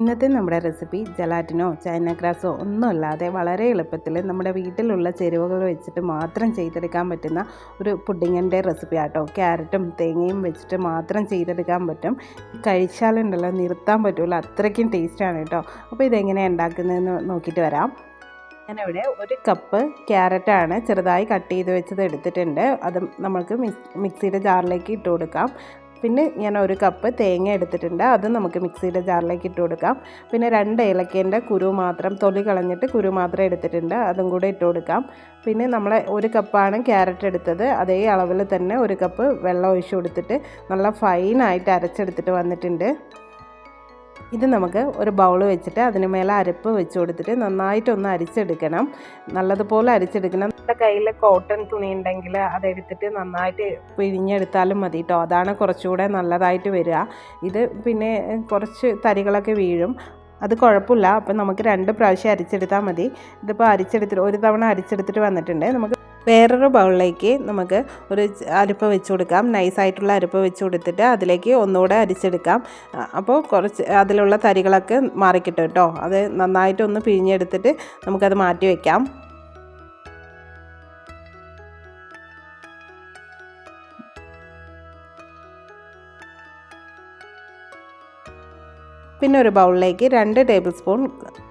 ഇന്നത്തെ നമ്മുടെ recipe ജലാറ്റിനോ China ഗ്രാസോ ഒന്നുമല്ലാതെ വളരെ എളുപ്പത്തിൽ നമ്മുടെ വീട്ടിലുള്ള ചേരുവകൾ വെച്ചിട്ട് മാത്രം ചെയ്തെടുക്കാൻ പറ്റുന്ന ഒരു പുഡിങ്ങിന്റെ റെസിപ്പി ആട്ടോ ക്യാരറ്റും തേങ്ങയും വെച്ചിട്ട് മാത്രം ചെയ്തെടുക്കാൻ പറ്റും. കഴിച്ചാലുണ്ടല്ലോ നിർത്താൻ പറ്റില്ല അത്രയ്ക്കും ടേസ്റ്റാണ് കേട്ടോ. അപ്പോൾ ഇതെങ്ങനെയാണ് ഉണ്ടാക്കുന്നതെന്ന് നോക്കിയിട്ട് വരാം. ഞാനിവിടെ ഒരു കപ്പ് ക്യാരറ്റാണ് ചെറുതായി കട്ട് ചെയ്ത് വെച്ചത് എടുത്തിട്ടുണ്ട്. അത് നമുക്ക് മിക്സിയുടെ ജാറിലേക്ക് ഇട്ട് കൊടുക്കാം. പിന്നെ ഞാൻ ഒരു കപ്പ് തേങ്ങ എടുത്തിട്ടുണ്ട്. അത് നമുക്ക് മിക്സിയുടെ ജാറിലേക്ക് ഇട്ട് കൊടുക്കാം. പിന്നെ രണ്ട് ഏലക്കേന്റെ കുരു മാത്രം തൊലി കളഞ്ഞിട്ട് കുരു മാത്രം എടുത്തിട്ടുണ്ട്. അതും കൂടെ ഇട്ട് കൊടുക്കാം. പിന്നെ നമ്മൾ ഒരു കപ്പാണ് ക്യാരറ്റ് എടുത്തത്. അതേ അളവിൽ തന്നെ ഒരു കപ്പ് വെള്ളം ഒഴിച്ചു കൊടുത്തിട്ട് നല്ല ഫൈനായിട്ട് അരച്ചെടുത്തിട്ട് വന്നിട്ടുണ്ട്. ഇത് നമുക്ക് ഒരു ബൗൾ വെച്ചിട്ട് അതിന് മേലെ അരപ്പ് വെച്ച് കൊടുത്തിട്ട് നന്നായിട്ടൊന്ന് അരിച്ചെടുക്കണം. നല്ലതുപോലെ അരിച്ചെടുക്കണം. നമ്മുടെ കയ്യിൽ കോട്ടൺ തുണി ഉണ്ടെങ്കിൽ അതെടുത്തിട്ട് നന്നായിട്ട് പിഴിഞ്ഞെടുത്താലും മതി കേട്ടോ അതാണ് കുറച്ചുകൂടെ നല്ലതായിട്ട് വരിക. ഇത് പിന്നെ കുറച്ച് തരികളൊക്കെ വീഴും. അത് കുഴപ്പമില്ല. അപ്പം നമുക്ക് രണ്ട് പ്രാവശ്യം അരിച്ചെടുത്താൽ മതി. ഇതിപ്പോൾ അരിച്ചെടുത്തിട്ട് ഒരു തവണ അരിച്ചെടുത്തിട്ട് വന്നിട്ടുണ്ട്. നമുക്ക് വേറൊരു ബൗളിലേക്ക് നമുക്ക് ഒരു അരിപ്പ വെച്ച് കൊടുക്കാം. നൈസായിട്ടുള്ള അരിപ്പ വെച്ച് കൊടുത്തിട്ട് അതിലേക്ക് ഒന്നുകൂടെ അരിച്ചെടുക്കാം. അപ്പോൾ കുറച്ച് അതിലുള്ള തരികളൊക്കെ മാറിക്കിട്ടും കേട്ടോ. അത് നന്നായിട്ടൊന്ന് പിഴിഞ്ഞെടുത്തിട്ട് നമുക്കത് മാറ്റി വയ്ക്കാം പിന്നെ ഒരു ബൗളിലേക്ക് രണ്ട് ടേബിൾ സ്പൂൺ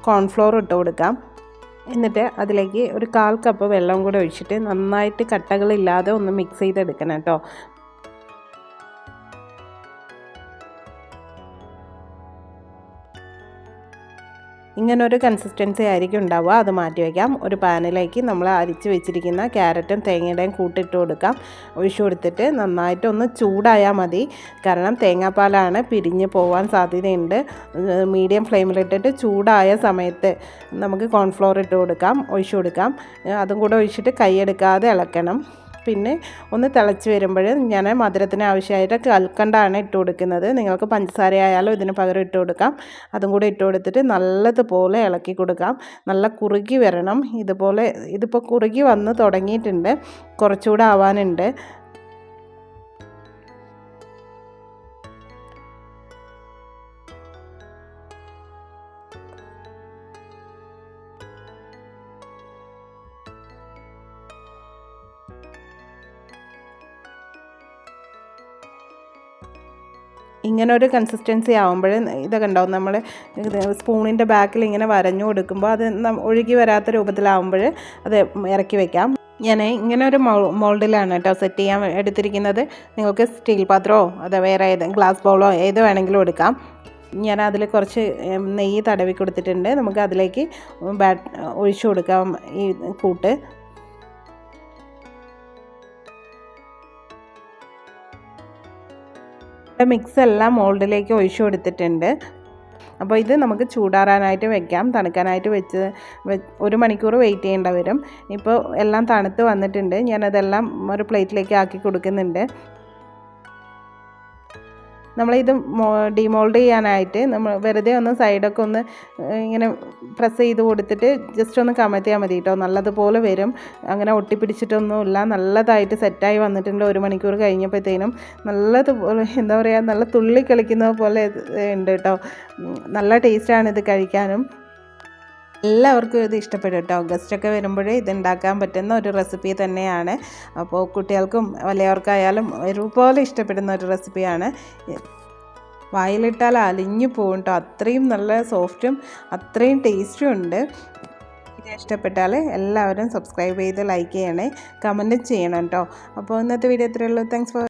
കോൺഫ്ലോർ ഇട്ട് കൊടുക്കാം. എന്നിട്ട് അതിലേക്ക് ഒരു കാൽ കപ്പ് വെള്ളം കൂടെ ഒഴിച്ചിട്ട് നന്നായിട്ട് കട്ടകളില്ലാതെ ഒന്ന് മിക്സ് ചെയ്തെടുക്കണം കേട്ടോ. ഇങ്ങനൊരു കൺസിസ്റ്റൻസി ആയിരിക്കും ഉണ്ടാവുക. അത് മാറ്റി വയ്ക്കാം. ഒരു പാനിലേക്ക് നമ്മൾ അരിച്ച് വെച്ചിരിക്കുന്ന ക്യാരറ്റും തേങ്ങയുടെയും കൂട്ടിട്ട് കൊടുക്കാം. ഒഴിച്ചു കൊടുത്തിട്ട് നന്നായിട്ട് ഒന്ന് ചൂടായാൽ മതി. കാരണം തേങ്ങാപ്പാലാണ് പിരിഞ്ഞ് പോകാൻ സാധ്യതയുണ്ട്. മീഡിയം ഫ്ലെയിമിലിട്ടിട്ട് ചൂടായ സമയത്ത് നമുക്ക് കോൺഫ്ലോർ ഇട്ട് കൊടുക്കാം. ഒഴിച്ചു കൊടുക്കാം. അതും കൂടെ ഒഴിച്ചിട്ട് കൈയെടുക്കാതെ ഇളക്കണം. പിന്നെ ഒന്ന് തിളച്ച് വരുമ്പോൾ ഞാൻ മധുരത്തിന് ആവശ്യമായിട്ട് കൽക്കണ്ടാണ് ഇട്ട് കൊടുക്കുന്നത്. നിങ്ങൾക്ക് പഞ്ചസാര ആയാലും ഇതിന് പകരം ഇട്ട് കൊടുക്കാം. അതും കൂടി ഇട്ട് കൊടുത്തിട്ട് നല്ലതുപോലെ ഇളക്കി കൊടുക്കാം. നല്ല കുറുകി വരണം. ഇതുപോലെ ഇതിപ്പോൾ കുറുകി വന്ന് തുടങ്ങിയിട്ടുണ്ട്. കുറച്ചുകൂടെ ആവാനുണ്ട്. ഇങ്ങനെ ഒരു കൺസിസ്റ്റൻസി ആകുമ്പോൾ ഇതൊക്കെ ഉണ്ടാവും. നമ്മൾ സ്പൂണിന്റെ ബാക്കിൽ ഇങ്ങനെ വരഞ്ഞു കൊടുക്കുമ്പോൾ അത് ഒഴുകി വരാത്ത രൂപത്തിലാവുമ്പോൾ അത് ഇറക്കി വെക്കാം. ഞാൻ ഇങ്ങനെ ഒരു മോൾഡിലാണ് കേട്ടോ സെറ്റ് ചെയ്യാൻ എടുത്തിരിക്കുന്നത്. നിങ്ങൾക്ക് സ്റ്റീൽ പാത്രമോ അതോ വേറെ ഏത് ഗ്ലാസ് ബൗളോ ഏത് വേണമെങ്കിലും എടുക്കാം. ഞാൻ അതിൽ കുറച്ച് നെയ്യ് തടവി കൊടുത്തിട്ടുണ്ട്. നമുക്ക് അതിലേക്ക് ബാറ്റ് ഒഴിച്ചു കൊടുക്കാം ഈ കൂട്ട്. മിക്സ് എല്ലാം മോൾഡിലേക്ക് ഒഴിച്ചു കൊടുത്തിട്ടുണ്ട്. അപ്പോൾ ഇത് നമുക്ക് ചൂടാറാനായിട്ട് വെക്കാം. തണുക്കാനായിട്ട് വെച്ച് ഒരു മണിക്കൂർ വെയിറ്റ് ചെയ്യേണ്ട വരും. ഇപ്പോൾ എല്ലാം തണുത്ത് വന്നിട്ടുണ്ട്. ഞാനതെല്ലാം ഒരു പ്ലേറ്റിലേക്ക് ആക്കി കൊടുക്കുന്നുണ്ട്. നമ്മളിത് ഡിമോൾഡ് ചെയ്യാനായിട്ട് നമ്മൾ വെറുതെ ഒന്ന് സൈഡൊക്കെ ഒന്ന് ഇങ്ങനെ പ്രസ് ചെയ്ത് കൊടുത്തിട്ട് ജസ്റ്റ് ഒന്ന് കമത്തിയാൽ മതി കേട്ടോ നല്ലതുപോലെ വരും. അങ്ങനെ ഒട്ടിപ്പിടിച്ചിട്ടൊന്നുമില്ല. നല്ലതായിട്ട് സെറ്റായി വന്നിട്ടുണ്ട്. ഒരു മണിക്കൂർ കഴിഞ്ഞപ്പോഴത്തേനും നല്ലതുപോലെ എന്താ പറയുക നല്ല തുള്ളി കളിക്കുന്ന പോലെ ഉണ്ട് കേട്ടോ നല്ല ടേസ്റ്റാണ് ഇത് കഴിക്കാനും. എല്ലാവർക്കും ഇത് ഇഷ്ടപ്പെടും കേട്ടോ. ഗസ്റ്റൊക്കെ വരുമ്പോഴേ ഇത് ഉണ്ടാക്കാൻ പറ്റുന്ന ഒരു റെസിപ്പി തന്നെയാണ്. അപ്പോൾ കുട്ടികൾക്കും വലിയവർക്കായാലും ഒരുപോലെ ഇഷ്ടപ്പെടുന്ന ഒരു റെസിപ്പിയാണ് വായിലിട്ടാൽ അലിഞ്ഞു പോകും കേട്ടോ. അത്രയും നല്ല സോഫ്റ്റും അത്രയും ടേസ്റ്റും ഉണ്ട്. ഇത് ഇഷ്ടപ്പെട്ടാൽ എല്ലാവരും സബ്സ്ക്രൈബ് ചെയ്ത് ലൈക്ക് ചെയ്യണേ. കമന്റും ചെയ്യണം കേട്ടോ. അപ്പോൾ ഇന്നത്തെ വീഡിയോ ഇത്രയേ ഉള്ളൂ. Thanks for